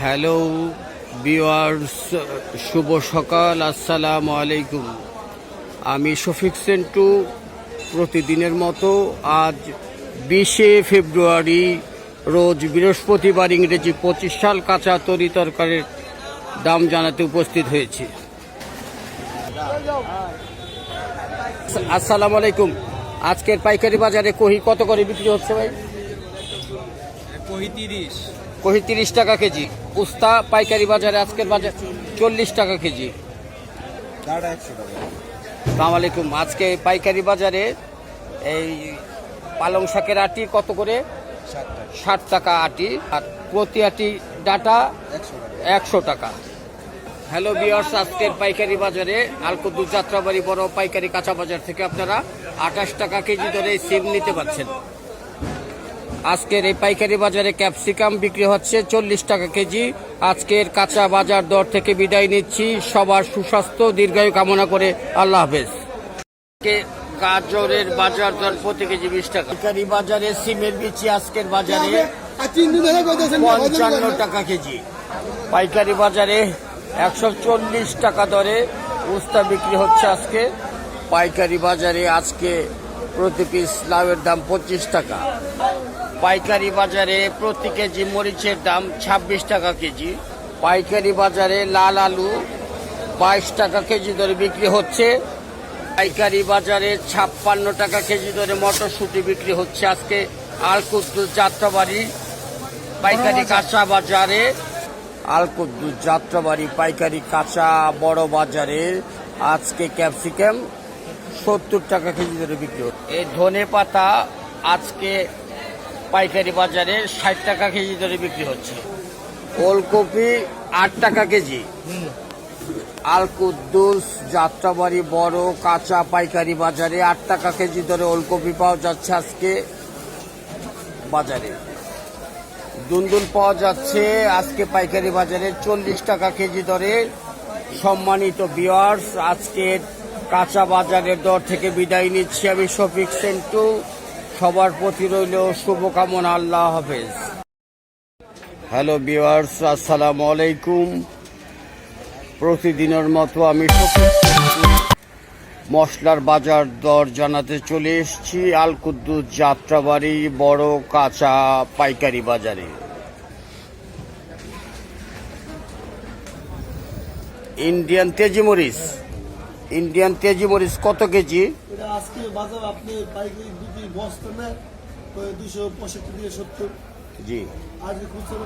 Hello বিওয়ার্স শুভ সকাল, আসসালামু আলাইকুম। আমি শফিক সেন্টু, প্রতিদিনের মতো আজ বিশে ফেব্রুয়ারি, রোজ বৃহস্পতিবার ইংরেজি পঁচিশ সাল কাঁচা তরি তরকারির দাম জানাতে উপস্থিত হয়েছি। আসসালামু আলাইকুম। আজকের পাইকারি বাজারে কহি কত করে বিক্রি হচ্ছে ভাই? পঁয়ত্রিশ কহি তিরিশ টাকা কেজি। উস্তা পাইকারি বাজারে আজকের বাজার চল্লিশ টাকা কেজি। সালাম আলাইকুম। আজকে পাইকারি বাজারে এই পালং শাকের আটি কত করে? ষাট টাকা আটি আর প্রতি আটি ডাটা একশো টাকা। হ্যালো বিয়ার্স আজকের পাইকারি বাজারে আলকুদ্দুর যাত্রাবাড়ি বড় পাইকারি কাঁচা বাজার থেকে আপনারা আঠাশ টাকা কেজি দরে সিম নিতে পারছেন। আজকের এই পাইকারি বাজারে ক্যাপসিকাম বিক্রি হচ্ছে চল্লিশ টাকা কেজি। আজকের কাঁচা বাজার দর থেকে বিদায় নিচ্ছি। সবার সুস্বাস্থ্য, দীর্ঘায়ু কামনা করে আল্লাহ হাফেজ। গাজরের বাজার দর প্রতি কেজি বিশ টাকা। পাইকারি বাজারে সিমের বিচি আজকের বাজারে পঞ্চান্ন টাকা কেজি। পাইকারি বাজারে একশো চল্লিশ টাকা দরে উস্তা বিক্রি হচ্ছে আজকে। পাইকারি বাজারে আজকে প্রতি পিস লাউয়ের দাম পঁচিশ টাকা। পাইকারি বাজারে প্রতি কেজি মরিচের দাম ছাব্বিশ টাকা কেজি। পাইকারি বাজারে লাল আলু বাইশ টাকা কেজি দরে বিক্রি হচ্ছে। পাইকারি বাজারে ছাপ্পান্ন টাকা কেজি দরে মটরশুঁটি বিক্রি হচ্ছে আজকে আলকুদ্দুর যাত্রাবাড়ি পাইকারি কাঁচা বাজারে। আলকুদ্দুর যাত্রাবাড়ি পাইকারি কাঁচা বড় বাজারে আজকে ক্যাপসিকাম সত্তর টাকা কেজি ধরে বিক্রি হচ্ছে। এই ধনে পাতা আজকে পাইকারি বাজারে ষাট টাকা কেজি ধরে বিক্রি হচ্ছে। ওলকপি আট টাকা কেজি। আলকুদ্দুস যাত্রাবাড়ি বড় কাঁচা পাইকারি বাজারে আট টাকা কেজি ধরে ওলকপি পাওয়া যাচ্ছে আজকে বাজারে। দুন্দুল পাওয়া যাচ্ছে আজকে পাইকারি বাজারে চল্লিশ টাকা কেজি দরে সম্মানিত বিয়ার্স আজকের কাঁচা বাজারের দর থেকে বিদায় নিচ্ছি আমি শফিক সেন্টু। সবার প্রতি রইল শুভকামনা, আল্লাহ হাফেজ। হ্যালো বিয়ার্স আসসালামু আলাইকুম। প্রতিদিনের মতো আমি মশলার বাজার দর জানাতে চলে এসেছি, আলকুদ্দুস যাত্রাবাড়ি বড় কাঁচা পাইকারি বাজারে। ইন্ডিয়ান তেজি মরিচ, ইন্ডিয়ান তেজি মরিচ কত কেজি? এটা আজকে বাজার আপনি পাইকারি দুটি বস্তা নেয় দুশো পঁয়ষট্টি দিয়ে সত্তর। জি। আজকে খুচরো